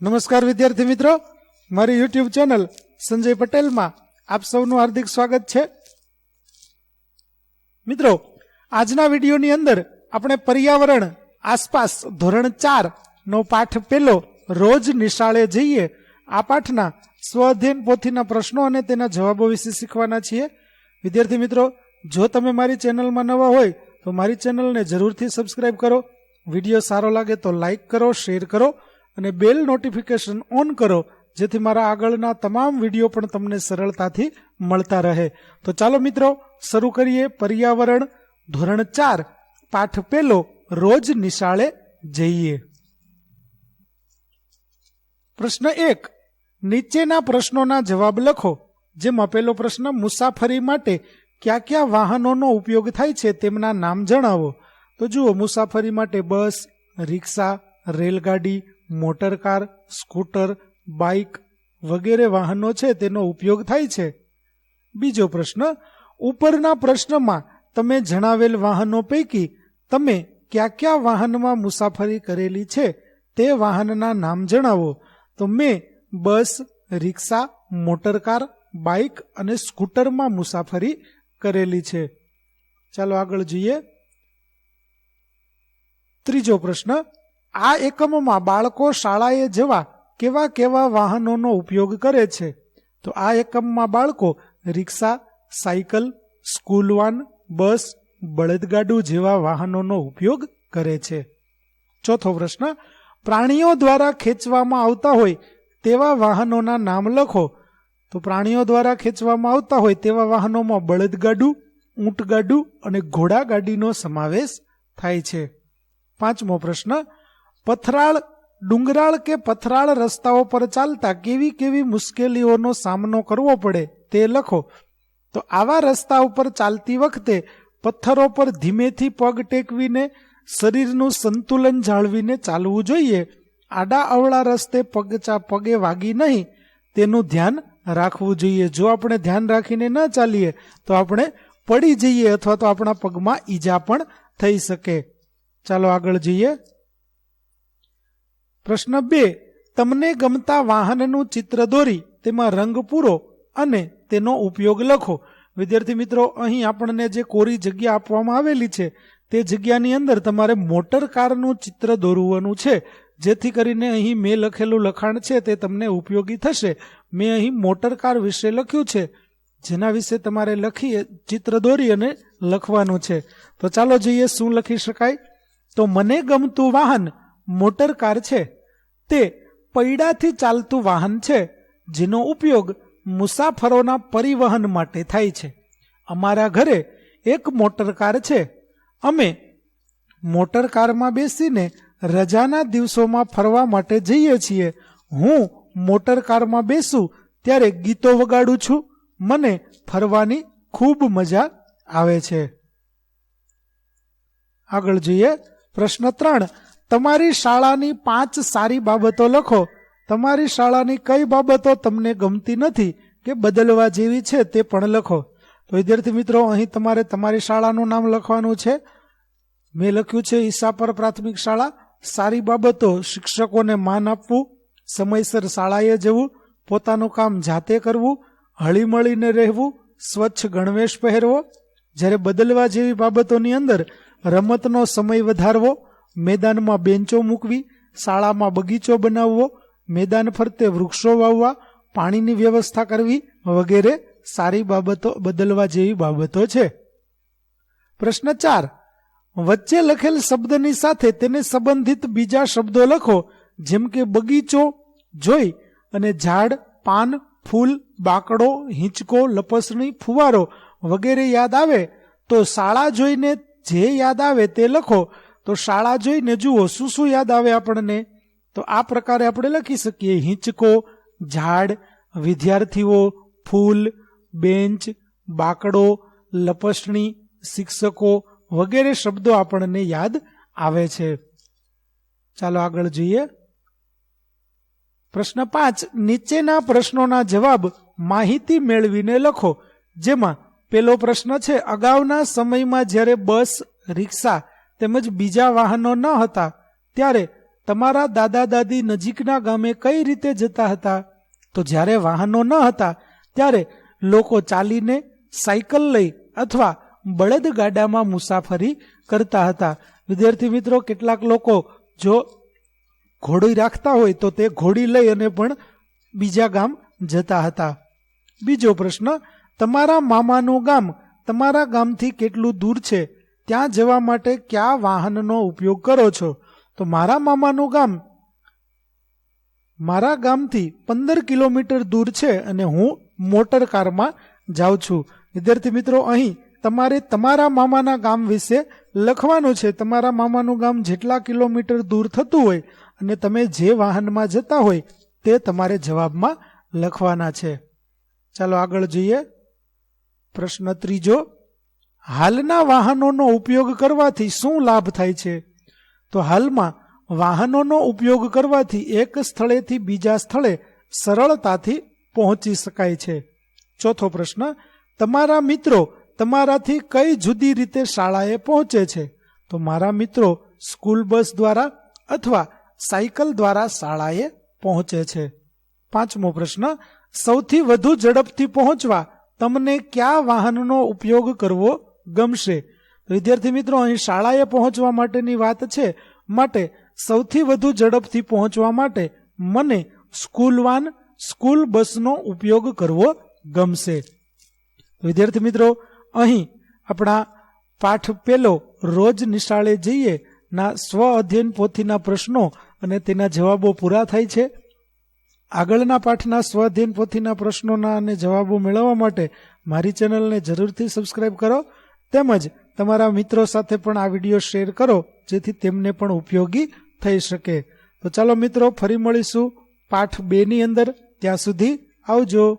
નમસ્કાર વિદ્યાર્થી મિત્રો. મારી યુટ્યુબ ચેનલ સંજય પટેલમાં આપ સૌનું હાર્દિક સ્વાગત છે. મિત્રો, આજના વિડીયોની અંદર આપણે પર્યાવરણ આસપાસ ધોરણ ચાર નો પાઠ પેલો રોજ નિશાળે જઈએ આ પાઠના સ્વઅધ્યયન પોથીના પ્રશ્નો અને તેના જવાબો વિશે શીખવાના છીએ. વિદ્યાર્થી મિત્રો, જો તમે મારી ચેનલમાં નવા હોય, તો મારી ચેનલને જરૂરથી સબસ્ક્રાઈબ કરો. વીડિયો સારો લાગે તો લાઈક કરો શેર કરો. અને બેલ નોટિફિકેશન ઓન કરો, જેથી મારા આગળના તમામ વીડિયો પણ તમને સરળતાથી મળતા રહે. તો ચાલો મિત્રો, શરૂ કરીએ પર્યાવરણ. ધોરણ ચાર, પાઠ પેલો, રોજ નિશાળે જઈએ. પ્રશ્ન એક, નીચેના પ્રશ્નોના જવાબ લખો, જેમાં પેલો પ્રશ્ન, મુસાફરી માટે કયા કયા વાહનોનો ઉપયોગ થાય છે તેમના નામ જણાવો. તો જુઓ, મુસાફરી માટે બસ, રિક્ષા, રેલગાડી મોટરકાર સ્કૂટર, બાઇક વગેરે વાહનો છે તેનો ઉપયોગ થાય છે? બીજો પ્રશ્ન, ઉપરના પ્રશ્નમાં તમે જણાવેલ વાહનો પૈકી તમે કયા કયા વાહનમાં મુસાફરી કરેલી છે તે વાહનના નામ જણાવો. તો મેં બસ, રિક્ષા મોટરકાર બાઇક અને સ્કૂટરમાં મુસાફરી કરેલી છે. ચાલો આગળ જોઈએ. ત્રીજો પ્રશ્ન આ એકમમાં બાળકો શાળાએ જવા કેવા કેવા વાહનોનો ઉપયોગ કરે છે? તો આ એકમમાં બાળકો rickshaw, cycle, school van, bus, બળદગાડું જેવા વાહનોનો ઉપયોગ કરે છે. ચોથો પ્રશ્ન, પ્રાણીઓ દ્વારા ખેંચવામાં આવતા હોય તેવા વાહનોના નામ લખો. તો પ્રાણીઓ દ્વારા ખેંચવામાં આવતા હોય તેવા વાહનોમાં બળદગાડું, ઊંટગાડું અને ઘોડાગાડીનો સમાવેશ થાય છે. પાંચમો પ્રશ્ન પથરાળ, ડુંગરાળ કે પથરાળ રસ્તાઓ પર ચાલતા કેવી કેવી મુશ્કેલીઓનો સામનો કરવો પડે તે લખો. તો આવા રસ્તા ઉપર ચાલતી વખતે પથ્થરો પર ધીમેથી પગ ટેકવીને, શરીરનું સંતુલન જાળવીને ચાલવું જોઈએ. આડા અવળા રસ્તે પગચા પગે વાગી નહીં. તેનું ધ્યાન રાખવું જોઈએ. જો આપણે ધ્યાન રાખીને ન ચાલીએ, તો આપણે પડી જઈએ અથવા તો આપણા પગમાં ઈજા પણ થઈ શકે. ચાલો આગળ જઈએ. પ્રશ્ન બે, તમને ગમતા વાહનનું ચિત્ર દોરી, તેમાં રંગ પૂરો અને તેનો ઉપયોગ લખો. વિદ્યાર્થી મિત્રો, અહીં આપણને જે કોરી જગ્યા આપવામાં આવેલી છે, તે જગ્યાની અંદર તમારે મોટર કારનું ચિત્ર દોરવાનું છે. જેથી કરીને અહીં મેં લખેલું લખાણ છે, તે તમને ઉપયોગી થશે. મેં અહીં મોટર કાર વિશે લખ્યું છે, જેના વિશે તમારે લખી, ચિત્ર દોરી અને લખવાનું છે. તો ચાલો જોઈએ, શું લખી શકાય? તો મને ગમતું વાહન મોટર કાર છે. તે પૈડાથી ચાલતું વાહન છે, જેનો ઉપયોગ મુસાફરોના પરિવહન માટે થાય છે. અમારા ઘરે એક મોટર કાર છે. અમે મોટર કારમાં બેસીને રજાના દિવસોમાં ફરવા માટે જઈએ છીએ. હું મોટર કારમાં બેસું ત્યારે ગીતો વગાડું છું. મને ફરવાની ખૂબ મજા આવે છે. આગળ જોઈએ પ્રશ્ન ત્રણ. તમારી શાળાની પાંચ સારી બાબતો લખો. તમારી શાળાની કઈ બાબતો તમને ગમતી નથી કે બદલવા જેવી છે તે પણ લખો. તો વિદ્યાર્થી મિત્રો, અહીં તમારે તમારી શાળાનું નામ લખવાનું છે. મેં લખ્યું છે ઈસાપર પ્રાથમિક શાળા. સારી બાબતો શિક્ષકોને માન આપવું, સમયસર શાળાએ જવું, પોતાનું કામ જાતે કરવું, હળીમળીને રહેવું, સ્વચ્છ ગણવેશ પહેરવો. જ્યારે બદલવા જેવી બાબતોની અંદર રમતનો સમય વધારવો મેદાનમાં બેન્ચો મૂકવી, શાળામાં બગીચો બનાવવો, મેદાન ફરતે વૃક્ષો વાવવા, પાણીની વ્યવસ્થા કરવી વગેરે સારી બાબતો બદલવા જેવી બાબતો છે. પ્રશ્ન ચાર. વચ્ચે લખેલ શબ્દની સાથે તેને સંબંધિત બીજા શબ્દો લખો, જેમ કે બગીચો, જોઈ અને ઝાડ, પાન, ફૂલ, બાકડો, હિંચકો, લપસણી, ફુવારો વગેરે યાદ આવે તો શાળા જોઈને જે યાદ આવે તે લખો તો શાળા જોઈને જુઓ, શું શું યાદ આવે આપણને? તો આ પ્રકારે આપણે લખી શકીએ. હિંચકો, ઝાડ, વિદ્યાર્થીઓ, ફૂલ, બેન્ચ, બાકડો, લપસણી, શિક્ષકો વગેરે શબ્દો આપણને યાદ આવે છે. ચાલો આગળ જોઈએ. પ્રશ્ન પાંચ. નીચેના પ્રશ્નોના જવાબ માહિતી મેળવીને લખો. જેમાં પેલો પ્રશ્ન છે, અગાઉના સમયમાં જ્યારે બસ, રિક્ષા તેમજ બીજા વાહનો ન હતા, ત્યારે તમારા દાદા દાદી નજીકના ગામે કઈ રીતે જતા હતા? તો જ્યારે વાહનો ન હતા, ત્યારે લોકો ચાલીને સાયકલ લઈ અથવા બળદગાડામાં મુસાફરી કરતા હતા. વિદ્યાર્થી મિત્રો, કેટલાક લોકો જો ઘોડી રાખતા હોય તો તે ઘોડી લઈ અને પણ બીજા ગામ જતા હતા. બીજો પ્રશ્ન, તમારા મામાનું ગામ તમારા ગામથી કેટલું દૂર છે? ત્યાં જવા માટે કયા વાહનનો ઉપયોગ કરો છો? તો મારા મામાનું ગામ, મારા ગામથી પંદર કિલોમીટર દૂર છે અને હું મોટર કારમાં જાઉં છું. વિદ્યાર્થી મિત્રો, અહીં તમારે તમારા મામાના ગામ વિશે લખવાનું છે. તમારા મામાનું ગામ જેટલા કિલોમીટર દૂર થતું હોય અને તમે જે વાહનમાં જતા હોય તે તમારે જવાબમાં લખવાના છે. ચાલો આગળ જોઈએ. પ્રશ્ન ત્રીજો. હાલના વાહનોનો ઉપયોગ કરવાથી શું લાભ થાય છે? તો હાલમાં વાહનોનો ઉપયોગ કરવાથી એક સ્થળેથી બીજા સ્થળે સરળતાથી પહોંચી શકાય છે. ચોથો પ્રશ્ન, તમારા મિત્રો તમારાથી કઈ જુદી રીતે શાળાએ પહોંચે છે? તો મારા મિત્રો સ્કૂલ બસ દ્વારા અથવા સાયકલ દ્વારા શાળાએ પહોંચે છે. પાંચમો પ્રશ્ન, સૌથી વધુ ઝડપથી પહોંચવા તમને કયા વાહનનો ઉપયોગ કરવો ગમશે. વિદ્યાર્થી મિત્રો, અહીં શાળાએ પહોંચવા માટેની વાત છે. માટે સૌથી વધુ ઝડપથી પહોંચવા માટે મને સ્કૂલ વાન, સ્કૂલ બસનો ઉપયોગ કરવો ગમશે. વિદ્યાર્થી મિત્રો, અહીં આપણા પાઠ પેલો રોજ નિશાળે જઈએ, ના સ્વ અધ્યયન પોથીના પ્રશ્નો અને તેના જવાબો પૂરા થાય છે. આગળના પાઠના સ્વ અધ્યયન પોથીના પ્રશ્નોના અને જવાબો મેળવવા માટે મારી ચેનલને જરૂરથી સબસ્ક્રાઇબ કરો. તેમજ તમારા મિત્રો સાથે પણ આ વીડિયો શેર કરો, જેથી તેમને પણ ઉપયોગી થઈ શકે. તો ચાલો મિત્રો, ફરી મળીશું પાઠ બેની અંદર. ત્યાં સુધી આવજો.